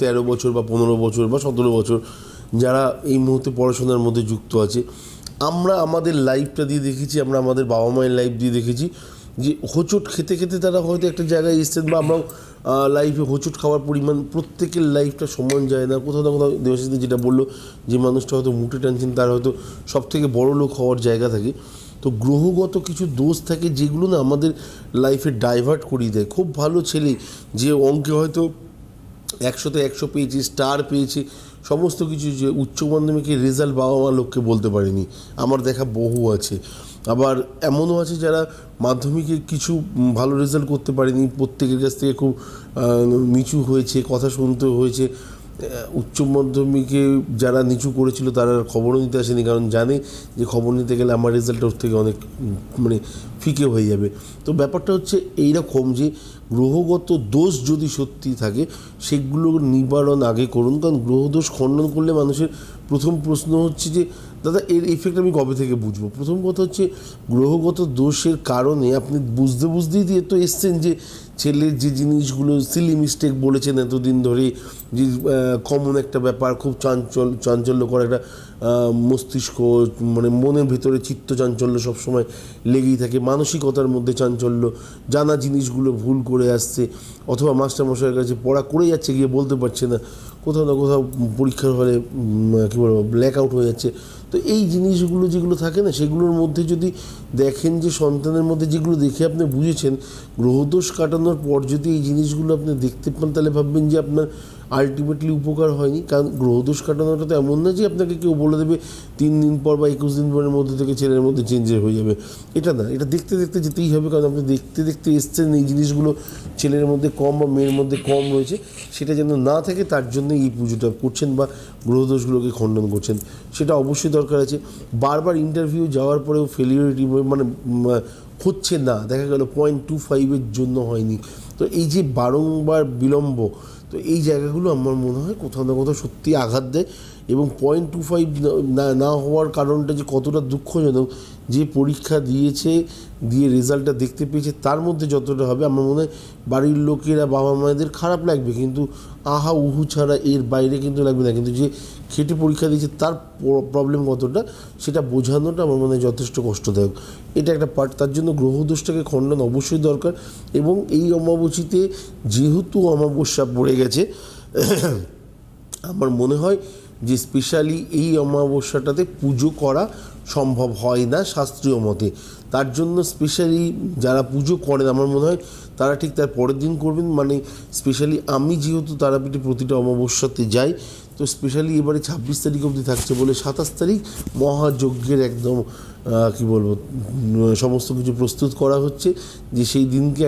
তেরো বছর বা পনেরো বছর বা সতেরো বছর যারা এই মুহূর্তে পড়াশোনার মধ্যে যুক্ত আছে, আমরা আমাদের লাইফটা দিয়ে দেখেছি, আমরা আমাদের বাবা মায়ের লাইফ দিয়ে দেখেছি যে হোঁচট খেতে খেতে তারা হয়তো একটা জায়গায় এসছেন বা আমরাও লাইফে হোঁচট খাওয়ার পরিমাণ প্রত্যেকের লাইফটা সমান যায় না। কোথাও না কোথাও দেবাশিস যেটা বলল যে মানুষটা হয়তো মুটে টানছেন, তার হয়তো সব থেকে বড় লোক হওয়ার জায়গা থাকে। তো গ্রহগত কিছু দোষ থাকে যেগুলো না আমাদের লাইফে ডাইভার্ট করিয়ে দেয়। খুব ভালো ছেলে, যে অঙ্কে হয়তো একশোতে একশো পেয়েছি, স্টার পেয়েছি, সমস্ত কিছু যে উচ্চ মাধ্যমিকের রেজাল্ট বাবা মা লোককে বলতে পারেনি। আমার দেখা বহু আছে। আবার এমনও আছে যারা মাধ্যমিকে কিছু ভালো রেজাল্ট করতে পারেনি, প্রত্যেকের কাছ থেকে খুব নিচু হয়েছে, কথা শুনতে হয়েছে। উচ্চ মাধ্যমিকে যারা নিচু করেছিল তারা খবরও নিতে আসেনি, কারণ জানে যে খবর নিতে গেলে আমার রেজাল্ট ওর থেকে অনেক মানে ফিকে হয়ে যাবে। তো ব্যাপারটা হচ্ছে এইরকম যে গ্রহগত দোষ যদি সত্যি থাকে সেগুলো নিবারণ আগে করুন। কারণ গ্রহদোষ খণ্ডন করলে মানুষের প্রথম প্রশ্ন হচ্ছে যে দাদা, এর ইফেক্ট আমি কবে থেকে বুঝব? প্রথম কথা হচ্ছে, গ্রহগত দোষের কারণে আপনি বুঝতে বুঝতেই দিয়ে তো এসছেন যে ছেলের যে জিনিসগুলো সিলি মিস্টেক বলেছেন এতদিন ধরে, যে কমন একটা ব্যাপার, খুব চাঞ্চল, চাঞ্চল্যকর একটা মস্তিষ্ক মানে মনের ভিতরে চিত্ত চাঞ্চল্য সবসময় লেগেই থাকে, মানসিকতার মধ্যে চাঞ্চল্য, জানা জিনিসগুলো ভুল করে আসছে, অথবা মাস্টারমশাইয়ের কাছে পড়া করে যাচ্ছে, গিয়ে বলতে পারছে না, কোথাও না কোথাও পরীক্ষার হলে কী বলব ব্ল্যাক আউট হয়ে যাচ্ছে। তো এই জিনিসগুলো যেগুলো থাকে না, সেগুলোর মধ্যে যদি দেখেন যে সন্তানের মধ্যে যেগুলো দেখে আপনি বুঝেছেন, গ্রহদোষ কাটানোর পর যদি এই জিনিসগুলো আপনি দেখতে পান, তাহলে ভাববেন যে আপনার আলটিমেটলি উপকার হয়নি। কারণ গ্রহদোষ কাটানোটা তো এমন না যে আপনাকে কেউ বলে দেবে, তিন দিন পর বা একুশ দিন পরের মধ্যে থেকে ছেলের মধ্যে চেঞ্জ হয়ে যাবে। এটা না, এটা দেখতে দেখতে যেতেই হবে, কারণ আপনি দেখতে দেখতে এসছেন এই জিনিসগুলো, ছেলের মধ্যে কম বা মেয়ের মধ্যে কম রয়েছে, সেটা যেন না থাকে তার জন্য এই পুজোটা করছেন বা গ্রহদোষগুলোকে খণ্ডন করছেন। সেটা অবশ্যই দরকার আছে। বারবার ইন্টারভিউ যাওয়ার পরেও ফেলিওরিটি মানে হচ্ছে না, দেখা গেল পয়েন্ট টু ফাইভের জন্য হয়নি। তো এই যে বারংবার বিলম্ব, তো এই জায়গাগুলো আমার মনে হয় কোথাও না কোথাও সত্যি আঘাত দেয়। এবং পয়েন্ট টু ফাইভ না হওয়ার কারণটা যে কতটা দুঃখজনক, যে পরীক্ষা দিয়েছে, দিয়ে রেজাল্টটা দেখতে পেয়েছে, তার মধ্যে যতটা হবে, আমার মনে হয় বাড়ির লোকেরা বাবা মায়েদের খারাপ লাগবে, কিন্তু আহা উহু ছাড়া এর বাইরে কিন্তু লাগবে না। কিন্তু যে খেটে পরীক্ষা দিয়েছে, তার প্রবলেম কতটা, সেটা বোঝানোটা আমার মনে হয় যথেষ্ট কষ্টদায়ক। এটা একটা পার্ট তার জন্য গ্রহদোষটাকে খণ্ডন অবশ্যই দরকার এবং এই অমাবস্যীতে যেহেতু অমাবস্যা পড়ে গেছে, আমার মনে হয় যে স্পেশালি এই অমাবস্যাটাতে পুজো করা সম্ভব হয় না শাস্ত্রীয় মতে। তার জন্য স্পেশালি যারা পুজো করেন, আমার মনে হয় তারা ঠিক তার পরের দিন করবেন। মানে স্পেশালি আমি যেহেতু তারাপীঠে প্রতিটা অমাবস্যাতে যাই, তো স্পেশালি এবারে ছাব্বিশ তারিখ অবধি থাকছে বলে সাতাশ তারিখ মহাযজ্ঞের একদম কি বলব সমস্ত কিছু প্রস্তুত করা হচ্ছে। যে সেই দিনকে